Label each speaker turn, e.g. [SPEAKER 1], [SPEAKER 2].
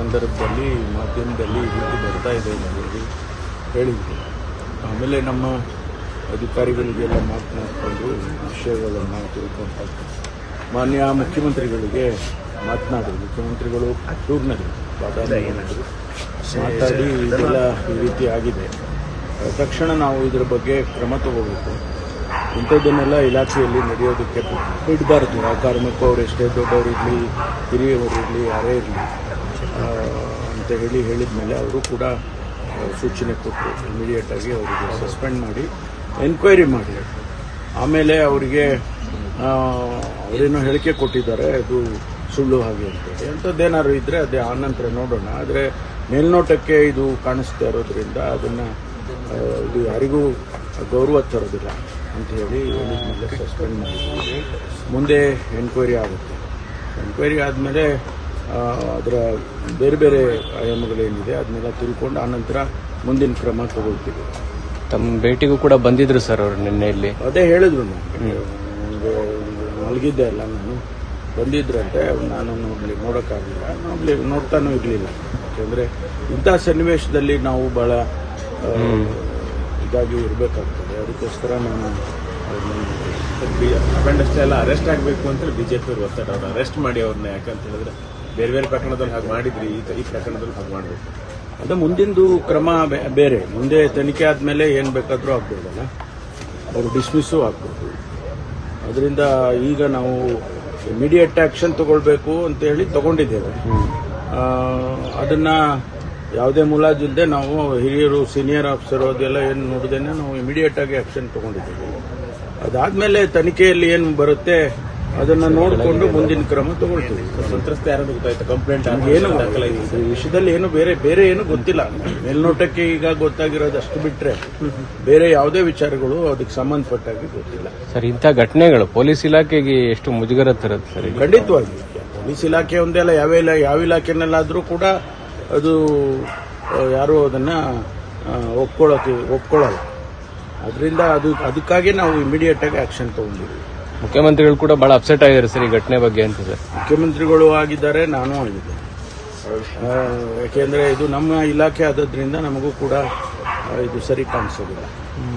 [SPEAKER 1] ಸಂದರ್ಭದಲ್ಲಿ ಮಾಧ್ಯಮದಲ್ಲಿ ಈ ರೀತಿ ಬರ್ತಾ ಇದೆ ಅನ್ನೋದು ಹೇಳಿದ್ರು ಆಮೇಲೆ ನಮ್ಮ ಅಧಿಕಾರಿಗಳಿಗೆಲ್ಲ ಮಾತನಾಡಿಕೊಂಡು ವಿಷಯಗಳನ್ನು ತಿಳ್ಕೊಂಡು ಮಾನ್ಯ ಮುಖ್ಯಮಂತ್ರಿಗಳಿಗೆ ಮಾತನಾಡಿದ್ರು ಮುಖ್ಯಮಂತ್ರಿಗಳು ಟೂರ್ನಲ್ಲಿ ಏನಾದರೂ ಮಾತಾಡಿ ಇದೆಲ್ಲ ಈ ರೀತಿ ಆಗಿದೆ. ತಕ್ಷಣ ನಾವು ಇದರ ಬಗ್ಗೆ ಕ್ರಮ ತಗೋಬೇಕು. ಇಂಥದ್ದನ್ನೆಲ್ಲ ಇಲಾಖೆಯಲ್ಲಿ ನಡೆಯೋದಕ್ಕೆ ಬಿಡಬಾರ್ದು. ಆ ಕಾರಣಕ್ಕೂ ಅವ್ರು ಎಷ್ಟೇ ದೊಡ್ಡವರಿರಲಿ ಹಿರಿಯವರಿರಲಿ ಯಾರೇ ಇರಲಿ. ಅಂತ ಹೇಳಿ ಹೇಳಿದ ಮೇಲೆ ಅವರು ಕೂಡ ಸೂಚನೆ ಕೊಟ್ಟರು ಇಮಿಡಿಯೇಟಾಗಿ ಅವರಿಗೆ ಸಸ್ಪೆಂಡ್ ಮಾಡಿ ಎನ್ಕ್ವೈರಿ ಮಾಡಿ. ಆಮೇಲೆ ಅವರಿಗೆ ಅವರೇನೋ ಹೇಳಿಕೆ ಕೊಟ್ಟಿದ್ದಾರೆ, ಅದು ಸುಳ್ಳು ಹಾಗೆ ಅಂತೇಳಿ ಅಂಥದ್ದೇನಾದ್ರು ಇದ್ದರೆ ಅದೇ ಆನಂತರ ನಂತರ ನೋಡೋಣ. ಆದರೆ ಮೇಲ್ನೋಟಕ್ಕೆ ಇದು ಕಾಣಿಸ್ತಾ ಇರೋದ್ರಿಂದ ಅದನ್ನು ಇದು ಯಾರಿಗೂ ಗೌರವ ತರೋದಿಲ್ಲ ಅಂತ ಹೇಳಿ ಸಸ್ಪೆಂಡ್ ಮಾಡಿದ್ದೀವಿ ಮುಂದೆ ಎನ್ಕ್ವೈರಿ ಆಗುತ್ತೆ. ಎನ್ಕ್ವೈರಿ ಆದಮೇಲೆ ಅದರ ಬೇರೆ ಬೇರೆ ಆಯಾಮಗಳೇನಿದೆ ಅದನ್ನೆಲ್ಲ ತಿಳ್ಕೊಂಡು ಆನಂತರ ಮುಂದಿನ ಕ್ರಮ ತಗೊಳ್ತೀವಿ.
[SPEAKER 2] ತಮ್ಮ ಭೇಟಿಗೂ ಕೂಡ ಬಂದಿದ್ರು ಸರ್ ಅವರು ನಿನ್ನೆ ಇಲ್ಲಿ
[SPEAKER 1] ಅದೇ ಹೇಳಿದ್ರು ಮಲಗಿದ್ದೆ ಅಲ್ಲ ನಾನು. ಬಂದಿದ್ರಂತೆ ನಾನು ನೋಡಲಿ ನೋಡೋಕ್ಕಾಗಲಿಲ್ಲ ನೋಡಲಿ ನೋಡ್ತಾನೂ ಇರಲಿಲ್ಲ. ಯಾಕೆಂದರೆ ಇಂಥ ಸನ್ನಿವೇಶದಲ್ಲಿ ನಾವು ಭಾಳ ಇದಾಗಿ ಇರಬೇಕಾಗ್ತದೆ. ಅದಕ್ಕೋಸ್ಕರ ನಾನು
[SPEAKER 3] ಅಪೆಂಡಷ್ಟೇ ಎಲ್ಲ ಅರೆಸ್ಟ್ ಆಗಬೇಕು ಅಂತ ಜೆ ಅವರು ಒತ್ತಡ. ಅವ್ರು ಅರೆಸ್ಟ್ ಮಾಡಿ ಅವ್ರನ್ನ ಯಾಕಂತ ಹೇಳಿದ್ರೆ ಬೇರೆ ಬೇರೆ ಪ್ರಕರಣದಲ್ಲಿ ಹಾಗೆ ಮಾಡಿದ್ರಿ ಈ ಪ್ರಕರಣದಲ್ಲಿ ಹಾಗೆ ಮಾಡಬೇಕು.
[SPEAKER 1] ಅದು ಮುಂದಿಂದು ಕ್ರಮ ಬೇ- ಬೇರೆ. ಮುಂದೆ ತನಿಖೆ ಆದಮೇಲೆ ಏನು ಬೇಕಾದರೂ ಆಗ್ಬೋದಲ್ಲ? ಅವರು ಡಿಸ್ಮಿಸ್ಸು ಆಗ್ಬೋದು. ಅದರಿಂದ ಈಗ ನಾವು ಇಮಿಡಿಯೇಟ್ ಆಕ್ಷನ್ ತಗೊಳ್ಬೇಕು ಅಂತ ಹೇಳಿ ತಗೊಂಡಿದ್ದೇವೆ. ಆ, ಅದನ್ನ ಯಾವುದೇ ಮುಲಾಜಿಲ್ಲದೆ ನಾವು ಹಿರಿಯರು ಸೀನಿಯರ್ ಆಫೀಸರ್ ಅದೆಲ್ಲ ಏನು ನೋಡಿದೇನೆ ನಾವು ಇಮಿಡಿಯೇಟ್ ಆಗಿ ಆಕ್ಷನ್ ತಗೊಂಡಿದ್ದೇವೆ. ಅದಾದ್ಮೇಲೆ ತನಿಖೆಯಲ್ಲಿ ಏನು ಬರುತ್ತೆ? ಅದನ್ನ ನೋಡಿಕೊಂಡು ಮುಂದಿನ ಕ್ರಮ ತಗೊಳ್ತೀವಿ.
[SPEAKER 3] ಸಂತ್ರಸ್ತ ಯಾರು ಗೊತ್ತಾಯ್ತು? ಕಂಪ್ಲೇಂಟ್
[SPEAKER 1] ಏನು ಈ ವಿಷಯದಲ್ಲಿ ಏನು ಬೇರೆ ಬೇರೆ ಏನು ಗೊತ್ತಿಲ್ಲ. ಮೇಲ್ನೋಟಕ್ಕೆ ಈಗ ಗೊತ್ತಾಗಿರೋದು ಅಷ್ಟು ಬಿಟ್ರೆ ಬೇರೆ ಯಾವುದೇ ವಿಚಾರಗಳು ಅದಕ್ಕೆ ಸಂಬಂಧಪಟ್ಟಾಗಿ ಗೊತ್ತಿಲ್ಲ.
[SPEAKER 2] ಸರ್ ಇಂಥ ಘಟನೆಗಳು ಪೊಲೀಸ್ ಇಲಾಖೆಗೆ ಎಷ್ಟು ಮುಜುಗರ ತರುತ್ತೆ ಸರ್?
[SPEAKER 1] ಖಂಡಿತವಾಗಿ. ಪೊಲೀಸ್ ಇಲಾಖೆ ಒಂದೇ ಅಲ್ಲ ಯಾವ ಇಲ್ಲ ಯಾವ ಇಲಾಖೆನಲ್ಲಾದರೂ ಕೂಡ ಅದು ಯಾರು ಅದನ್ನ ಒಪ್ಕೊಳ್ಳೋಕೆ ಒಪ್ಕೊಳ್ಳಲ್ಲ ಅದರಿಂದ ಅದು ಅದಕ್ಕಾಗಿ ನಾವು ಇಮಿಡಿಯೇಟಾಗಿ ಆ್ಯಕ್ಷನ್ ತಗೊಂಡಿದ್ದೀವಿ.
[SPEAKER 2] ಮುಖ್ಯಮಂತ್ರಿಗಳು ಕೂಡ ಬಹಳ ಅಪ್ಸೆಟ್ ಆಗಿದ್ದಾರೆ ಸರ್ ಈ ಘಟನೆ ಬಗ್ಗೆ ಅಂತ ಸರ್
[SPEAKER 1] ಮುಖ್ಯಮಂತ್ರಿಗಳು ಆಗಿದ್ದಾರೆ, ನಾನು ಆಗಿದ್ದೆ ಯಾಕೆಂದ್ರೆ ಇದು ನಮ್ಮ ಇಲಾಖೆ ಆದದ್ರಿಂದ ನಮಗೂ ಕೂಡ ಇದು ಸರಿ ಕಾಣಿಸೋದಿಲ್ಲ.